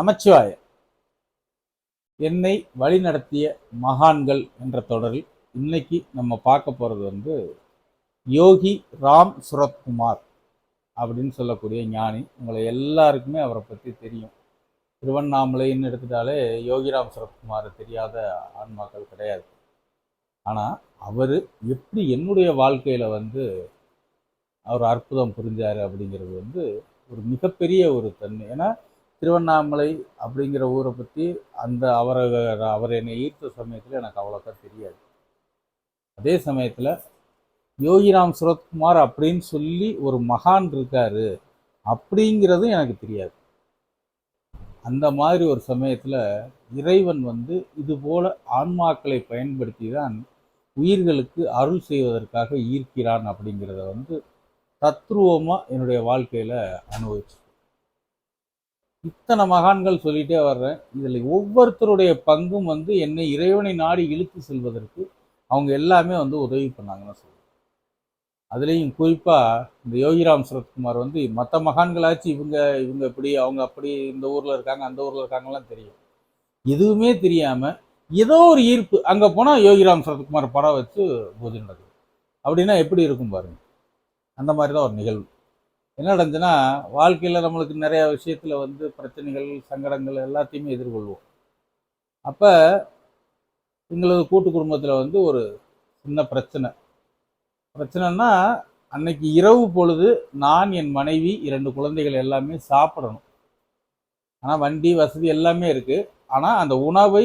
நமச்சிவாய என்னை வழிநடத்திய மகான்கள் என்ற தொடரில் இன்னைக்கு நம்ம பார்க்க போகிறது வந்து யோகி ராம் சுரத்குமார் அப்படின்னு சொல்லக்கூடிய ஞானி. உங்களை எல்லாருக்குமே அவரை பற்றி தெரியும். திருவண்ணாமலைன்னு எடுத்துட்டாலே யோகிராம் சுரத்குமார் தெரியாத ஆன்மாக்கள் கிடையாது. ஆனால் அவர் எப்படி என்னுடைய வாழ்க்கையில் வந்து அவர் அற்புதம் புரிஞ்சார் அப்படிங்கிறது வந்து ஒரு மிகப்பெரிய ஒரு தன்மை. ஏன்னா திருவண்ணாமலை அப்படிங்கிற ஊரை பற்றி அந்த அவரை அவர் என்னை ஈர்த்த சமயத்தில் எனக்கு அவ்வளோக்கா தெரியாது. அதே சமயத்தில் யோகிராம் சுரத்குமார் அப்படின்னு சொல்லி ஒரு மகான் இருக்காரு அப்படிங்கிறதும் எனக்கு தெரியாது. அந்த மாதிரி ஒரு சமயத்தில் இறைவன் வந்து இது போல ஆன்மாக்களை பயன்படுத்தி தான் உயிர்களுக்கு அருள் செய்வதற்காக ஈர்க்கிறான் அப்படிங்கிறத வந்து தத்ரூபமாக என்னுடைய வாழ்க்கையில் அனுபவிச்சு இத்தனை மகான்கள் சொல்லிட்டே வர்றேன். இதில் ஒவ்வொருத்தருடைய பங்கும் வந்து என்னை இறைவனை நாடி இழுத்து செல்வதற்கு அவங்க எல்லாமே வந்து உதவி பண்ணாங்கன்னு சொல்லுவேன் அதுலேயும் குறிப்பாக இந்த யோகிராம் சரத்குமார் வந்து மற்ற மகான்களாச்சு இவங்க இவங்க இப்படி அவங்க அப்படி இந்த ஊரில் இருக்காங்க அந்த ஊரில் இருக்காங்கலாம் தெரியும். எதுவுமே தெரியாமல் ஏதோ ஒரு ஈர்ப்பு அங்கே போனால் யோகிராம் சரத்குமார் படம் வச்சு பூஜை நடக்குது அப்படின்னா எப்படி இருக்கும் பாருங்க. அந்த மாதிரி தான் ஒரு நிகழ்வு. என்ன நடந்துச்சுன்னா வாழ்க்கையில் நம்மளுக்கு நிறையா விஷயத்தில் வந்து பிரச்சனைகள் சங்கடங்கள் எல்லாத்தையுமே எதிர்கொள்வோம். அப்போ எங்களது கூட்டு குடும்பத்தில் வந்து ஒரு சின்ன பிரச்சனை. பிரச்சனைனா அன்னைக்கு இரவு பொழுது நான் என் மனைவி இரண்டு குழந்தைகள் எல்லாமே சாப்பிடணும். ஆனால் வண்டி வசதி எல்லாமே இருக்குது ஆனால் அந்த உணவை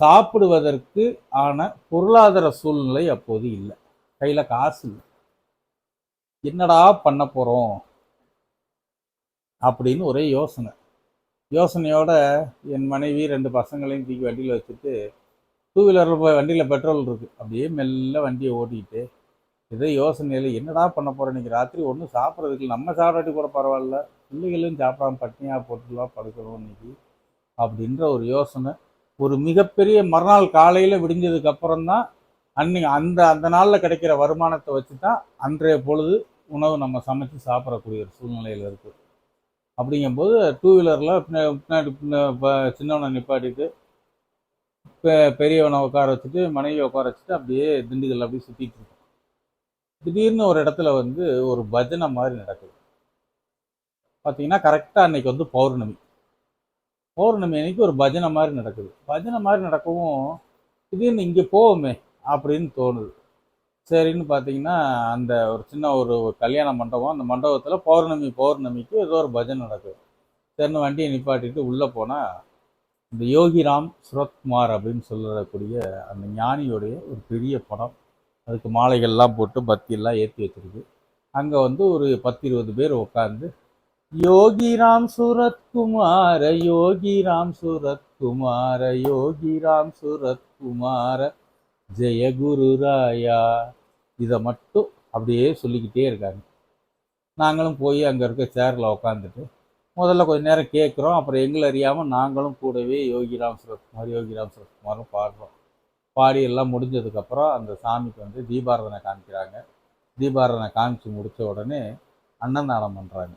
சாப்பிடுவதற்கு ஆன பொருளாதார சூழ்நிலை அப்போது இல்லை. கையில் காசு இல்லை. என்னடா பண்ண போகிறோம் அப்படின்னு ஒரே யோசனை. யோசனையோட என் மனைவி ரெண்டு பசங்களையும் தூக்கி வண்டியில் வச்சுட்டு டூ வீலரில் போய் வண்டியில் பெட்ரோல் இருக்குது அப்படியே மெல்ல வண்டியை ஓட்டிக்கிட்டு இதே யோசனையில் என்னடா பண்ண போகிறோம் இன்றைக்கி ராத்திரி ஒன்றும் சாப்பிட்றதுக்கு நம்ம சாப்பிடாட்டி கூட பரவாயில்ல. பிள்ளைகளும் சாப்பிடாம பட்டினியாக போட்டுலாம் படுக்கணும் இன்றைக்கி அப்படின்ற ஒரு யோசனை. ஒரு மிகப்பெரிய மறுநாள் காலையில் விடிஞ்சதுக்கப்புறம் தான் அன்னைக்கு அந்த அந்த நாளில் கிடைக்கிற வருமானத்தை வச்சு தான் அன்றைய பொழுது உணவு நம்ம சமைச்சு சாப்பிடக்கூடிய ஒரு சூழ்நிலையில் இருக்குது அப்படிங்கும்போது டூ வீலரில் பின்னாடி சின்னவனை நிப்பாட்டிட்டு பெ பெரியவனை உட்கார வச்சுட்டு மனைவியை உட்கார வச்சுட்டு அப்படியே திண்டுக்கல் அப்படியே சுற்றிட்டு இருக்கோம். திடீர்னு ஒரு இடத்துல வந்து ஒரு பஜனை மாதிரி நடக்குது. பார்த்தீங்கன்னா கரெக்டாக அன்னைக்கு வந்து பௌர்ணமி. பௌர்ணமி அன்னைக்கு ஒரு பஜனை மாதிரி நடக்குது. பஜனை மாதிரி நடக்கவும் திடீர்னு இங்கே போவோமே. அப்படின்னு தோணுது. சரின்னு பார்த்தீங்கன்னா அந்த ஒரு சின்ன ஒரு கல்யாண மண்டபம் அந்த மண்டபத்தில் பௌர்ணமி பௌர்ணமிக்கு ஏதோ ஒரு பஜனை நடக்குது. சரின்னு வண்டியை நிப்பாட்டிட்டு உள்ளே போனால் இந்த யோகிராம் சுரத்குமார் அப்படின்னு சொல்லக்கூடிய அந்த ஞானியோடைய ஒரு பெரிய படம். அதுக்கு மாலைகள்லாம் போட்டு பத்தியெல்லாம் ஏற்றி வச்சிருக்கு. அங்கே வந்து ஒரு பத்து இருபது பேர் உட்காந்து யோகிராம் சுரத்குமார யோகிராம் சுரத்குமார யோகிராம் சுரத்குமார ஜெய குரு ராயா இதை மட்டும் அப்படியே சொல்லிக்கிட்டே இருக்காங்க. நாங்களும் போய் அங்கே இருக்க சேரில் உட்காந்துட்டு முதல்ல கொஞ்ச நேரம் கேட்குறோம் அப்புறம் எங்களை அறியாமல் நாங்களும் கூடவே யோகிராம் சுரத்குமார் யோகிராம் சுரத்குமாரும் பாடுறோம். பாடி எல்லாம் முடிஞ்சதுக்கப்புறம் அந்த சாமிக்கு வந்து தீபாரதனை காமிக்கிறாங்க. தீபாரதனை காமிச்சு முடித்த உடனே அன்னதானம் பண்ணுறாங்க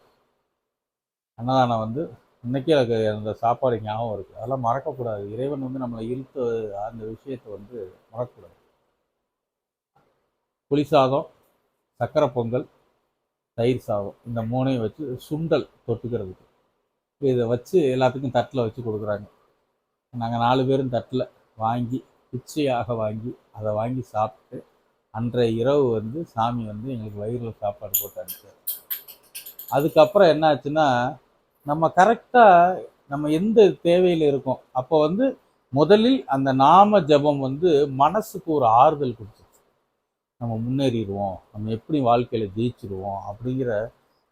அன்னதானம் வந்து இன்றைக்கி எனக்கு அந்த சாப்பாடு ஞாபகம் இருக்குது அதெல்லாம் மறக்கக்கூடாது. இறைவன் வந்து நம்மளை இழுத்து அந்த விஷயத்தை வந்து மறக்கக்கூடாது. புளி சாதம் சக்கரை பொங்கல் தயிர் சாதம் இந்த மூணையும் வச்சு சுண்டல் தொட்டுக்கிறதுக்கு. இதை வச்சு எல்லாத்துக்கும் தட்டில் வச்சு கொடுக்குறாங்க. நாங்கள் நாலு பேரும் தட்டில் வாங்கி பிச்சையாக வாங்கி அதை வாங்கி சாப்பிட்டு அன்றைய இரவு வந்து சாமி வந்து எங்களுக்கு வயிறில் சாப்பாடு போட்டு அனுப்பிச்சார். அதுக்கப்புறம் என்ன ஆச்சுன்னா நம்ம கரெக்டாக நம்ம எந்த தேவையில் இருக்கோம்? அப்போ வந்து முதலில் அந்த நாம ஜபம் வந்து மனசுக்கு ஒரு ஆறுதல் கொடுத்துச்சு. நம்ம முன்னேறிடுவோம். நம்ம எப்படி வாழ்க்கையில் ஜெயிச்சிருவோம் அப்படிங்கிற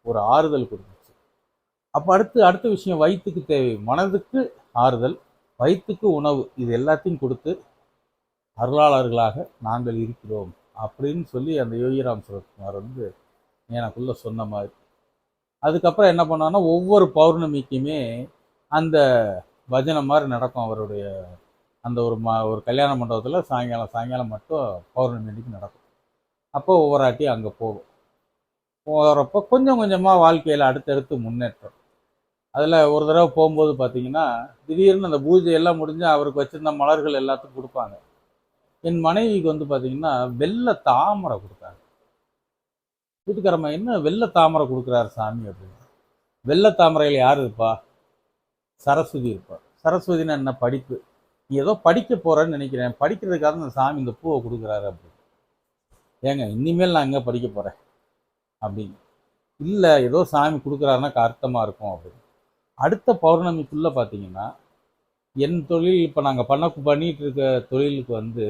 ஒரு ஆறுதல் கொடுத்துச்சு. அப்போ அடுத்து அடுத்த விஷயம் வயிற்றுக்கு தேவை. மனதுக்கு ஆறுதல் வயிற்றுக்கு உணவு இது எல்லாத்தையும் கொடுத்து அருளாளர்களாக நாங்கள் இருக்கிறோம் அப்படின்னு சொல்லி அந்த யோகிராம் சுரத்குமார் வந்து எனக்குள்ளே சொன்ன மாதிரி அதுக்கப்புறம் என்ன பண்ணான்னா ஒவ்வொரு பௌர்ணமிக்குமே அந்த பஜனை மாதிரி நடக்கும் அவருடைய அந்த ஒரு ம ஒரு கல்யாண மண்டபத்தில் சாயங்காலம் சாயங்காலம் மட்டும் பௌர்ணமி அன்னைக்கு நடக்கும். அப்போ ஒவ்வொரு ஆட்டியும் அங்கே போகும். போகிறப்போ கொஞ்சம் கொஞ்சமாக வாழ்க்கையில் அடுத்தடுத்து முன்னேற்றம். அதில் ஒரு தடவை போகும்போது பார்த்தீங்கன்னா திடீர்னு அந்த பூஜை எல்லாம் முடிஞ்சு அவருக்கு வச்சுருந்த மலர்கள் எல்லாத்துக்கும் கொடுப்பாங்க. என் மனைவிக்கு வந்து பார்த்திங்கன்னா வெள்ளை தாமரை கொடுத்தாங்க. வீட்டுக்காரம்மா என்ன வெள்ளை தாமரை கொடுக்குறாரு சாமி? அப்படின்னு. வெள்ளை தாமரையில் யார் இருப்பா? சரஸ்வதி இருப்பா. சரஸ்வதினா என்ன படிப்பு? நீ ஏதோ படிக்க போகிறேன்னு நினைக்கிறேன். படிக்கிறதுக்காக இந்த சாமி இந்த பூவை கொடுக்குறாரு அப்படின்னு. ஏங்க இனிமேல் நான் எங்கே படிக்க போகிறேன் அப்படின்னு. இல்லை ஏதோ சாமி கொடுக்குறாருன்னா அர்த்தமாக இருக்கும். அப்படின்னு. அடுத்த பௌர்ணமிக்குள்ளே பார்த்தீங்கன்னா என் தொழில் இப்போ நாங்கள் பண்ண பண்ணிகிட்டு இருக்க தொழிலுக்கு வந்து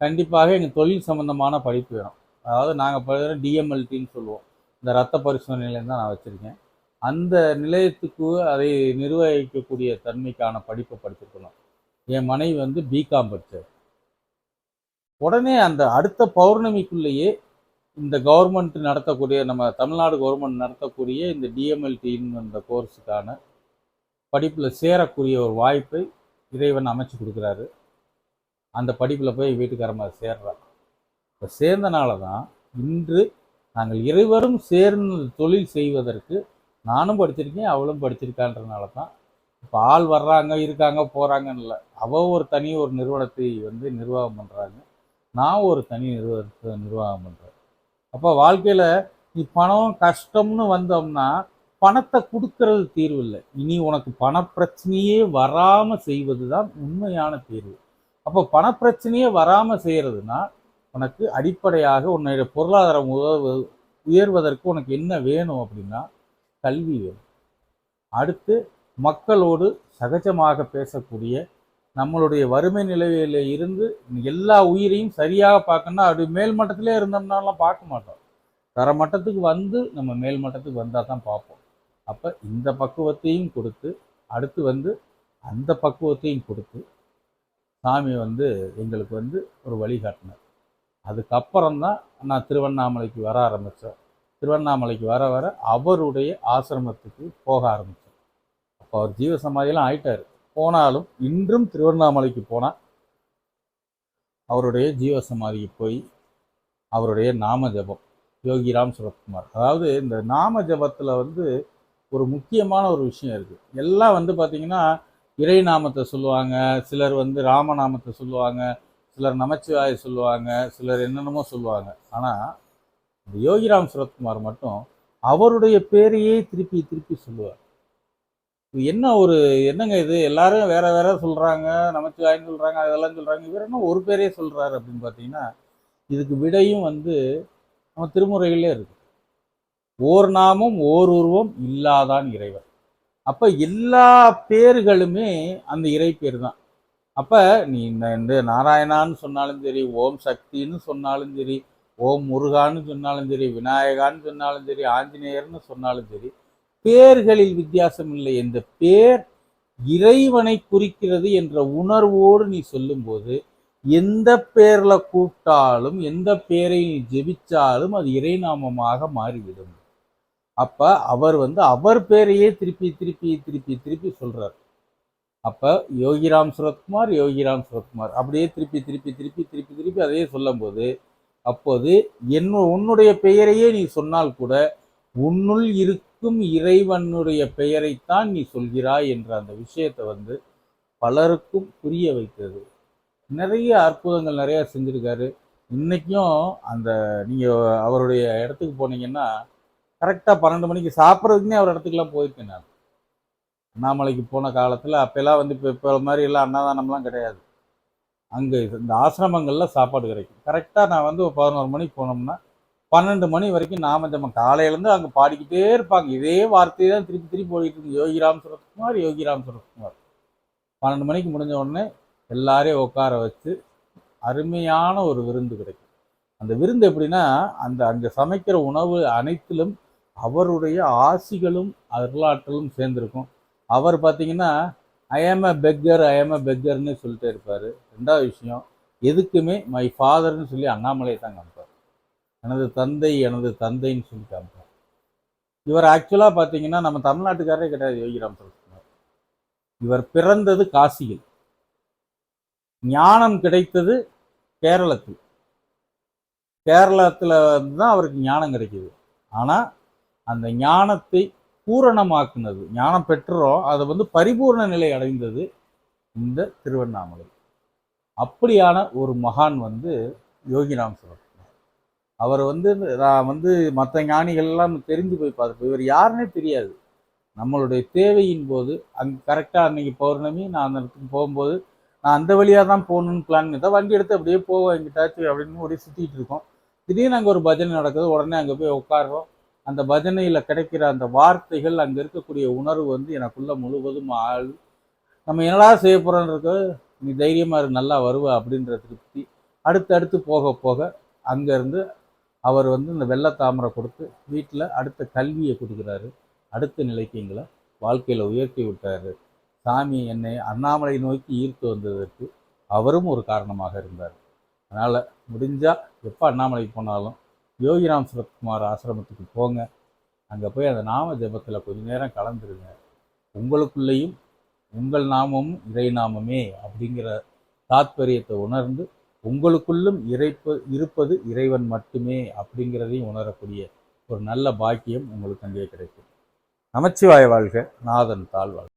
கண்டிப்பாக எங்கள் தொழில் சம்மந்தமான படிப்பு வேணும். அதாவது நாங்கள் படிக்கிற டிஎம்எல்டின்னு சொல்லுவோம். இந்த ரத்த பரிசோதனை நிலையம் தான் நான் வச்சுருக்கேன். அந்த நிலையத்துக்கு அதை நிர்வகிக்கக்கூடிய தன்மைக்கான படிப்பை படிச்சிருக்கணும். என் மனைவி வந்து பிகாம் படித்தார் உடனே அந்த அடுத்த பௌர்ணமிக்குள்ளேயே இந்த கவர்மெண்ட் நடத்தக்கூடிய நம்ம தமிழ்நாடு கவர்மெண்ட் நடத்தக்கூடிய இந்த டிஎம்எல்டின்னு அந்த கோர்ஸுக்கான படிப்பில் சேரக்கூடிய ஒரு வாய்ப்பை இறைவன் அமைச்சு கொடுக்குறாரு. அந்த படிப்பில் போய் வீட்டுக்காரமாக சேர்றான் இப்போ சேர்ந்தனால தான் இன்று நாங்கள் இருவரும் சேர்ந்து தொழில் செய்வதற்கு நானும் படிச்சிருக்கேன் அவளும் படிச்சிருக்கான்றனால தான் இப்போ ஆள் வர்றாங்க இருக்காங்க போகிறாங்கன்னு இல்லை. அவள் ஒரு தனி ஒரு நிறுவனத்தை வந்து நிர்வாகம் பண்ணுறாங்க நான் ஒரு தனி நிறுவனத்தை நிர்வாகம் பண்ணுறேன் அப்போ வாழ்க்கையில் நீ பணம் கஷ்டம்னு வந்தோம்னா பணத்தை கொடுக்கறது தீர்வு இல்லை. இனி உனக்கு பணப்பிரச்சனையே வராமல் செய்வது தான் உண்மையான தீர்வு. அப்போ பணப்பிரச்சனையே வராமல் செய்கிறதுனா உனக்கு அடிப்படையாக உன்னுடைய பொருளாதாரம் உதவு உயர்வதற்கு உனக்கு என்ன வேணும் அப்படின்னா கல்வி வேணும். அடுத்து மக்களோடு சகஜமாக பேசக்கூடிய நம்மளுடைய வறுமை நிலையில இருந்து எல்லா உயிரையும் சரியாக பார்க்கணும்னா அப்படி மேல் மட்டத்திலே இருந்தோம்னாலாம் பார்க்க மாட்டோம். தர மட்டத்துக்கு வந்து நம்ம மேல் மட்டத்துக்கு வந்தால் தான் பார்ப்போம். அப்போ இந்த பக்குவத்தையும் கொடுத்து அடுத்து வந்து அந்த பக்குவத்தையும் கொடுத்து சாமி வந்து எங்களுக்கு வந்து ஒரு வழிகாட்டினார். அதுக்கப்புறம் தான் நான் திருவண்ணாமலைக்கு வர ஆரம்பித்தேன் திருவண்ணாமலைக்கு வர வர அவருடைய ஆசிரமத்துக்கு போக ஆரம்பித்தேன் அப்போ அவர் ஜீவசமாதியெல்லாம் ஆயிட்டார். போனாலும் இன்றும் திருவண்ணாமலைக்கு போனால் அவருடைய ஜீவ சமாதிக்கு போய் அவருடைய நாம ஜபம் யோகிராம் சுரத்குமார். அதாவது இந்த நாம ஜபத்தில் வந்து ஒரு முக்கியமான ஒரு விஷயம் இருக்குது எல்லாம் வந்து பார்த்திங்கன்னா இறை நாமத்தை சொல்லுவாங்க சிலர் வந்து ராமநாமத்தை சொல்லுவாங்க சிலர் நமச்சிவாய சொல்லுவாங்க சிலர் என்னென்னமோ சொல்லுவாங்க. ஆனால் இந்த யோகிராம் சுரத்குமார் மட்டும் அவருடைய பேரையே திருப்பி திருப்பி சொல்லுவார். இது என்ன ஒரு என்னங்க இது? எல்லாரும் வேற வேற சொல்கிறாங்க நமச்சிவாயின்னு சொல்கிறாங்க அதெல்லாம் சொல்கிறாங்க இவர் என்ன ஒரு பேரே சொல்கிறாரு அப்படின்னு பார்த்தீங்கன்னா இதுக்கு விடையும் வந்து நம்ம திருமுறைகளே இருக்கு. ஓர் நாமம் ஓர் உருவம் இல்லாதான் இறைவன். அப்போ எல்லா பேர்களுமே அந்த இறை பேர் தான். அப்ப நீ இந்த இந்த நாராயணான்னு சொன்னாலும் சரி ஓம் சக்தின்னு சொன்னாலும் சரி ஓம் முருகான்னு சொன்னாலும் சரி விநாயகான்னு சொன்னாலும் சரி ஆஞ்சநேயர்னு சொன்னாலும் சரி பேர்களில் வித்தியாசம் இல்லை. இந்த பேர் இறைவனை குறிக்கிறது என்ற உணர்வோடு நீ சொல்லும்போது எந்த பேர்ல கூப்பிட்டாலும் எந்த பேரை நீ ஜெபிச்சாலும் அது இறைநாமமாக மாறிவிடும். அப்ப அவர் வந்து அவர் பேரையே திருப்பி திருப்பி திருப்பி திருப்பி சொல்றார். அப்போ யோகிராம் சுரத்குமார் யோகிராம் சுரத்குமார். அப்படியே திருப்பி திருப்பி திருப்பி திருப்பி திருப்பி அதையே சொல்லும்போது அப்போது என் உன்னுடைய பெயரையே நீ சொன்னால் கூட உன்னுள் இருக்கும் இறைவனுடைய பெயரைத்தான் நீ சொல்கிறாய் என்ற அந்த விஷயத்தை வந்து பலருக்கும் புரிய வைத்தது. நிறைய அற்புதங்கள் நிறையா செஞ்சிருக்காரு. இன்றைக்கும் அந்த நீங்கள் அவருடைய இடத்துக்கு போனீங்கன்னா கரெக்டாக பன்னெண்டு மணிக்கு சாப்பிட்றதுக்குன்னே அவர் இடத்துக்குலாம் போயிருக்கேன் நான். அண்ணாமலைக்கு போன காலத்தில் அப்போல்லாம் வந்து இப்போ இப்போ மாதிரி எல்லாம் அன்னதானம்லாம் கிடையாது. அங்கே இந்த ஆசிரமங்களில் சாப்பாடு கிடைக்கும். கரெக்டாக நான் வந்து ஒரு பதினோரு மணிக்கு போனோம்னா பன்னெண்டு மணி வரைக்கும் நாம நாமஜபம் காலையிலேருந்து அங்கே பாடிக்கிட்டே இருப்பாங்க. இதே வார்த்தையை தான் திருப்பி திருப்பி ஓடிட்டு இருக்கு. யோகிராம் சுரத்குமார் யோகிராம் சுரத்குமார். பன்னெண்டு மணிக்கு முடிஞ்ச உடனே எல்லாரையும் உட்கார வச்சு அருமையான ஒரு விருந்து கிடைக்கும். அந்த விருந்து எப்படின்னா அந்த அங்கே சமைக்கிற உணவு அனைத்திலும் அவருடைய ஆசிகளும் அருளாற்றலும் சேர்ந்திருக்கும். அவர் பார்த்தீங்கன்னா I'm a beggar I'm a பெக்கர்னு சொல்லிட்டு இருப்பார். ரெண்டாவது விஷயம் எதுக்குமே மை ஃபாதர்னு சொல்லி அண்ணாமலை தான் காமிப்பார். எனது தந்தை எனது தந்தைன்னு சொல்லி காமிப்பார். இவர் ஆக்சுவலாக பார்த்தீங்கன்னா நம்ம தமிழ்நாட்டுக்காரரே கிடையாது யோகி சரத்குமார் இவர் பிறந்தது காசியில். ஞானம் கிடைத்தது கேரளத்தில். கேரளத்தில் தான் அவருக்கு ஞானம் கிடைக்கிது. ஆனால் அந்த ஞானத்தை பூரணமாக்குனது. ஞானம் பெற்றோம் அதை வந்து பரிபூர்ண நிலை அடைந்தது இந்த திருவண்ணாமலை. அப்படியான ஒரு மகான் வந்து யோகிராம் சிவகுமார் அவர் வந்து நான் வந்து மற்ற ஞானிகள்லாம் தெரிஞ்சு போய் பார்த்துப்போம் இவர் யாருன்னே தெரியாது. நம்மளுடைய தேவையின் போது அங்கே கரெக்டாக அன்னைக்கு பௌர்ணமி நான் அந்த இடத்துக்கு போகும்போது நான் அந்த வழியாக தான் போகணுன்னு பிளான் தான் வண்டி எடுத்து அப்படியே போவோம் எங்கிட்டாச்சும் அப்படின்னு ஒரே சுற்றிட்டு இருக்கோம். திடீர்னு அங்கே ஒரு பஜனை நடக்குது உடனே அங்கே போய் உட்காடுறோம் அந்த பஜனையில் கிடைக்கிற அந்த வார்த்தைகள் அங்கே இருக்கக்கூடிய உணர்வு வந்து எனக்குள்ள முழுவதும் ஆள் நம்ம என்னடா செய்ய போகிறோன்றது நீ தைரியமாக நல்லா வருவ அப்படின்ற திருப்தி. அடுத்து அடுத்து போக போக அங்கேருந்து அவர் வந்து இந்த வெள்ளை தாமரை கொடுத்து வீட்டில் அடுத்த கல்வியை கொடுக்குறாரு. அடுத்த நிலைக்கு எங்களை வாழ்க்கையில் உயர்த்தி விட்டார். சாமி என்னை அண்ணாமலை நோக்கி ஈர்த்து வந்ததற்கு அவரும் ஒரு காரணமாக இருந்தார். அதனால் முடிஞ்சால் எப்போ அண்ணாமலைக்கு போனாலும் யோகிராம் சரத்குமார் ஆசிரமத்துக்கு போங்க. அங்கே போய் அந்த நாம ஜெபத்தில் கொஞ்ச நேரம் கலந்துருங்க. உங்களுக்குள்ளேயும் உங்கள் நாமமும் இறை நாமமே அப்படிங்கிற தாத்பரியத்தை உணர்ந்து உங்களுக்குள்ளும் இறைப்பு இருப்பது இறைவன் மட்டுமே அப்படிங்கிறதையும் உணரக்கூடிய ஒரு நல்ல பாக்கியம் உங்களுக்கு அங்கே கிடைக்கும். நமச்சிவாய வாழ்க நாதன் தாழ்வாழ்க.